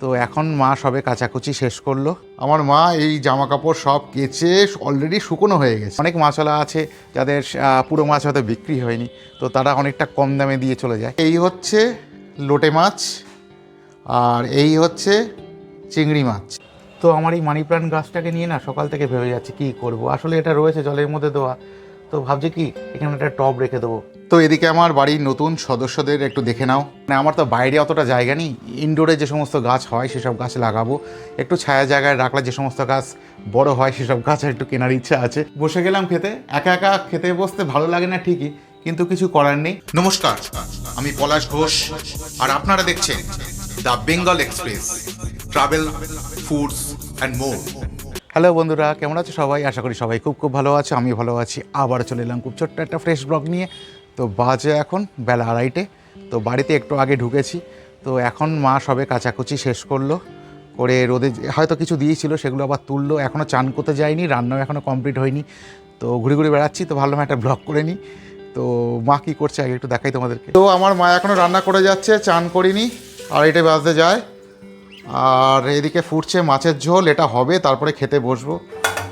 তো এখন মা সবে কাচাকুচি শেষ করল। আমার মা এই জামা কাপড় সব কেচে অলরেডি শুকনো হয়ে গেছে। অনেক মাছওয়ালা আছে যাদের পুরো মাছ হয়তো বিক্রি হয়নি তো তারা অনেকটা কম দামে দিয়ে চলে যায়। এই হচ্ছে লোটে মাছ আর এই হচ্ছে চিংড়ি মাছ। তো আমার এই মানি প্লান্ট গাছটাকে নিয়ে না সকাল থেকে ভেবে যাচ্ছি কী করব। আসলে এটা রয়েছে জলের মধ্যে দেওয়া তো ভাবছি কি এখানে একটা টব রেখে দেবো। তো এদিকে আমার বাড়ির নতুন সদস্যদের একটু দেখে নাও। মানে আমার তো বাইরে অতটা জায়গা নেই। ইনডোরে যে সমস্ত গাছ হয়, সেসব গাছ লাগাবো। একটু ছায়া জায়গায় রাখলে যে সমস্ত গাছ বড় হয়, সেসব গাছ একটু কেনার ইচ্ছা আছে। বসে গেলাম খেতে। একা একা খেতে বসতে ভালো লাগে না ঠিকই, কিন্তু কিছু করার নেই। নমস্কার, আমি পলাশ ঘোষ। আর আপনারা দেখছেন the Bengal Express, travel, foods and more. Hello বন্ধুরা, কেমন আছো সবাই? আশা করি সবাই খুব খুব ভালো আছে। আমি ভালো আছি। আবার চলে এলাম খুব ছোট্ট একটা ফ্রেশ ব্লগ নিয়ে। তো বাজে এখন, বেলা আড়াইটে। তো বাড়িতে একটু আগে ঢুকেছি। তো এখন মা সবে কাচাকুচি শেষ করল। করে রোদে হয়তো কিছু দিয়েছিল, সেগুলো আবার তুললো। এখনও চান করতে যায়নি, রান্নাও এখনও কমপ্লিট হয়নি। তো ঘুরে ঘুরে বেড়াচ্ছি, তো ভাবলাম একটা ব্লগ করে নিই। তো মা কী করছে, আগে একটু দেখাই তোমাদেরকে। তো আমার মা এখনও রান্না করে যাচ্ছে, চান করিনি। আড়াইটে বাজতে যায়। আর এদিকে ফুটছে মাছের ঝোল, এটা হবে, তারপরে খেতে বসবো।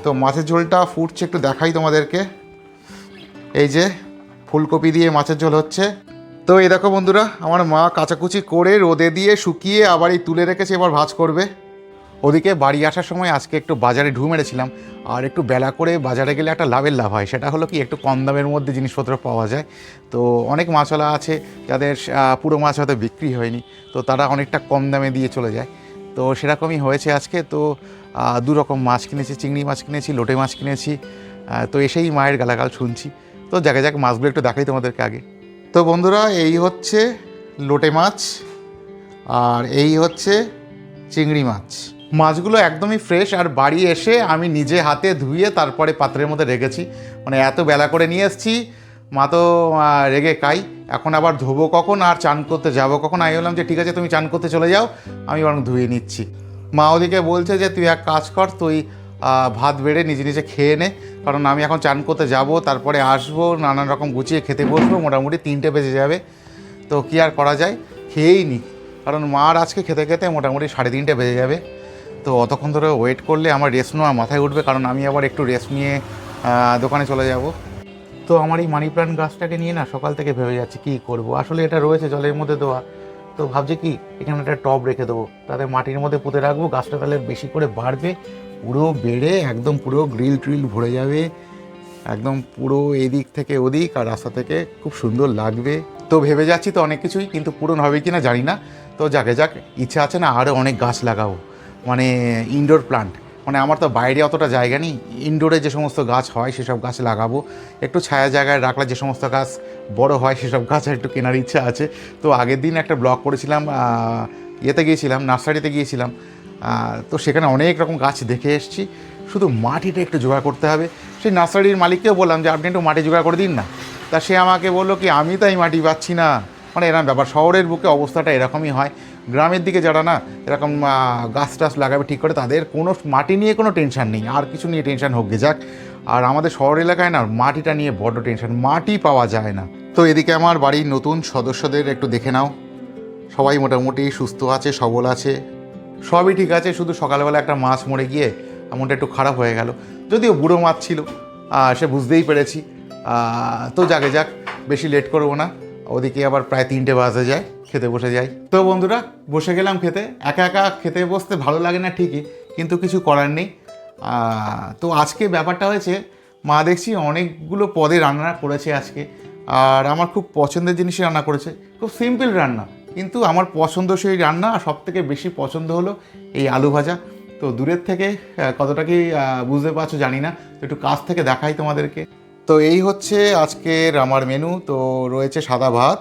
তো মাছের ঝোলটা ফুটছে, একটু দেখাই তোমাদেরকে। এই যে ফুলকপি দিয়ে মাছের ঝোল হচ্ছে। তো এই দেখো বন্ধুরা, আমার মা কাচাকুচি করে রোদে দিয়ে শুকিয়ে আবার এই তুলে রেখেছে, এবার ভাজ করবে। ওদিকে বাড়ি আসার সময় আজকে একটু বাজারে ঢু মেরেছিলাম, আর একটু বেলা করে বাজারে গেলে একটা লাভের লাভ হয়। সেটা হলো কি, একটু কম দামের মধ্যে জিনিসপত্র পাওয়া যায়। তো অনেক মাছওয়ালা আছে, যাদের পুরো মাছ হয়তো বিক্রি হয়নি, তো তারা অনেকটা কম দামে দিয়ে চলে যায়। তো সেরকমই হয়েছে আজকে, তো দু রকম মাছ কিনেছি, চিংড়ি মাছ কিনেছি, লোটে মাছ কিনেছি তো এসেই মায়ের গালাগাল শুনছি। তো জায়গায় জায়গায় মাছগুলো একটু দেখাই তোমাদেরকে আগে। তো বন্ধুরা, এই হচ্ছে লোটে মাছ আর এই হচ্ছে চিংড়ি মাছ। মাছগুলো একদমই ফ্রেশ আর বাড়ি এসে আমি নিজে হাতে ধুয়ে তারপরে পাত্রের মধ্যে রেখেছি। মানে এত বেলা করে নিয়ে এসেছি, মা তো রেগে কাই। এখন আবার ধোবো কখন আর চান করতে যাব কখন? আমি বললাম যে, ঠিক আছে, তুমি চান করতে চলে যাও। আমি বরং ধুয়ে নিচ্ছি। মা ওদিকে বলছে যে, তুই এক কাজ কর, তুই ভাত বেড়ে নিজে নিজে খেয়ে নে। কারণ আমি এখন চান করতে যাব, তারপরে আসব, নানান রকম গুছিয়ে খেতে বসবো, মোটামুটি তিনটে বেজে যাবে। তো কী আর করা যায়? খেয়েই নি। কারণ মার আজকে খেতে খেতে মোটামুটি সাড়ে তিনটে বেজে যাবে। তো অতক্ষণ ধরে ওয়েট করলে আমার রেস্ট নেওয়া মাথায় উঠবে, কারণ আমি আবার একটু রেস্ট নিয়ে দোকানে চলে যাব। তো আমার এই মানি প্লান্ট গাছটাকে নিয়ে না সকাল থেকে ভেবে যাচ্ছি, কী করব? আসলে এটা রয়েছে জলের মধ্যে দেওয়া। তো ভাবছি কি, এখানে একটা টব রেখে দেবো। তাতে মাটির মধ্যে পুঁতে রাখব, গাছটা তাহলে বেশি করে বাড়বে। পুরো বেড়ে একদম পুরো গ্রিল ট্রিল ভরে যাবে, একদম পুরো এদিক থেকে ওদিক আর রাস্তা থেকে খুব সুন্দর লাগবে। তো ভেবে যাচ্ছি তো অনেক কিছুই, কিন্তু পূরণ হবে কি না জানি না। তো যাকে যাক, ইচ্ছা আছে না আরও অনেক গাছ লাগাবো। মানে ইনডোর প্লান্ট মানে আমার তো বাইরে অতটা জায়গা নেই। ইনডোরে যে সমস্ত গাছ হয়, সেসব গাছ লাগাবো। একটু ছায়া জায়গায় রাখলে যে সমস্ত গাছ বড় হয়, সেসব গাছ একটু কেনার ইচ্ছা আছে। তো আগের দিন একটা ব্লগ করেছিলাম ইয়েতে গিয়েছিলাম, নার্সারিতে গিয়েছিলাম। তো সেখানে অনেক রকম গাছ দেখে এসেছি। শুধু মাটিটা একটু জোগাড় করতে হবে। সেই নার্সারির মালিককেও বললাম যে, আপনি একটু মাটি জোগাড় করে দিন না। তা সে আমাকে বলল কি, আমি তাই মাটি পাচ্ছি না। মানে এরকম ব্যাপার। শহরের বুকে অবস্থাটা এরকমই হয়। গ্রামের দিকে যারা না, এরকম গাছ টাছ লাগাবে ঠিক করে, তাদের কোনো মাটি নিয়ে কোনো টেনশন নেই। আর কিছু নিয়ে টেনশন হোক গে যাক। আর আমাদের শহর এলাকায় না, মাটিটা নিয়ে বড্ড টেনশন। মাটি পাওয়া যায় না। তো এদিকে আমার বাড়ির নতুন সদস্যদের একটু দেখে নাও। সবাই মোটামুটি সুস্থ আছে, সবল আছে। সবই ঠিক আছে, শুধু সকালবেলা একটা মাছ মরে গিয়ে এমনটা একটু খারাপ হয়ে গেল। যদিও বুড়ো মাছ ছিল সে বুঝতেই পেরেছি। তো যাকে যাক, বেশি লেট করব না। ওদিকে আবার প্রায় তিনটে বাজে যায়, খেতে বসে যাই। তো বন্ধুরা, বসে গেলাম খেতে। একা একা খেতে বসতে ভালো লাগে না ঠিকই, কিন্তু কিছু করার নেই। তো আজকে ব্যাপারটা হয়েছে, মা দেখছি অনেকগুলো পদে রান্না করেছে আজকে। আর আমার খুব পছন্দের জিনিসই রান্না করেছে। খুব সিম্পল রান্না। কিন্তু আমার পছন্দ সেই রান্না, আর সব থেকে বেশি পছন্দ হলো এই আলু ভাজা। তো দূরের থেকে কতটা কি বুঝতে পারছ জানি না, তো একটু কাছ থেকে দেখাই তোমাদেরকে। তো এই হচ্ছে আজকের আমার মেনু তো রয়েছে সাদা ভাত,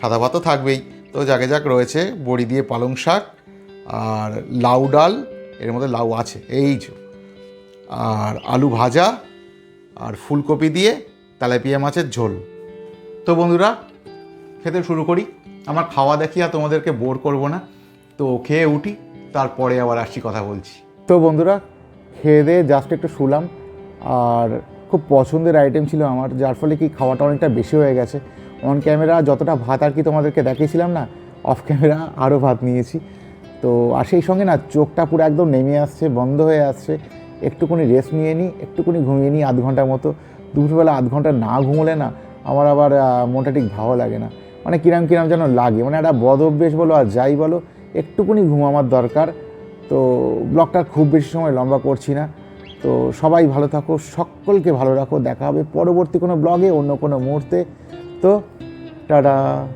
সাদা ভাতও থাকবেই। তো যাকে যাক রয়েছে, বড়ি দিয়ে পালং শাক, আর লাউ ডাল, এর মধ্যে লাউ আছে, এই যে। আর আলু ভাজা, আর ফুলকপি দিয়ে তেলাপিয়া মাছের ঝোল। তো বন্ধুরা, খেতে শুরু করি। আমার খাওয়া দেখি আর তোমাদেরকে বোর করব না। তো খেয়ে উঠি, তারপরে আবার আসছি কথা বলছি। তো বন্ধুরা, খেয়ে দিয়ে জাস্ট একটু শুলাম। আর খুব পছন্দের আইটেম ছিল আমার, যার ফলে কি খাওয়াটা অনেকটা বেশি হয়ে গেছে। অন ক্যামেরা যতটা ভাত আর কি তোমাদেরকে দেখিয়েছিলাম না অফ ক্যামেরা আরও ভাত নিয়েছি। তো আর সেই সঙ্গে না, চোখটা পুরো একদম নেমে আসছে, বন্ধ হয়ে আসছে। একটুখানি রেস্ট নিয়ে নিই একটুখানি ঘুমিয়ে নিই আধ ঘণ্টার মতো। দুপুরবেলা আধ ঘণ্টা না ঘুমোলে না, আমার আবার মনটা ঠিক ভালো লাগে না। মানে কিরাম কিরাম যেন লাগে। মানে একটা বদ অভ্যেস বলো আর যাই বলো, একটুকুনি ঘুম আমার দরকার। তো ব্লগটা খুব বেশি সময় লম্বা করছি না। তো সবাই ভালো থাকো, সকলকে ভালো রাখো। দেখা হবে পরবর্তী কোনো ব্লগে, অন্য কোনো মুহূর্তে। তো টাটা।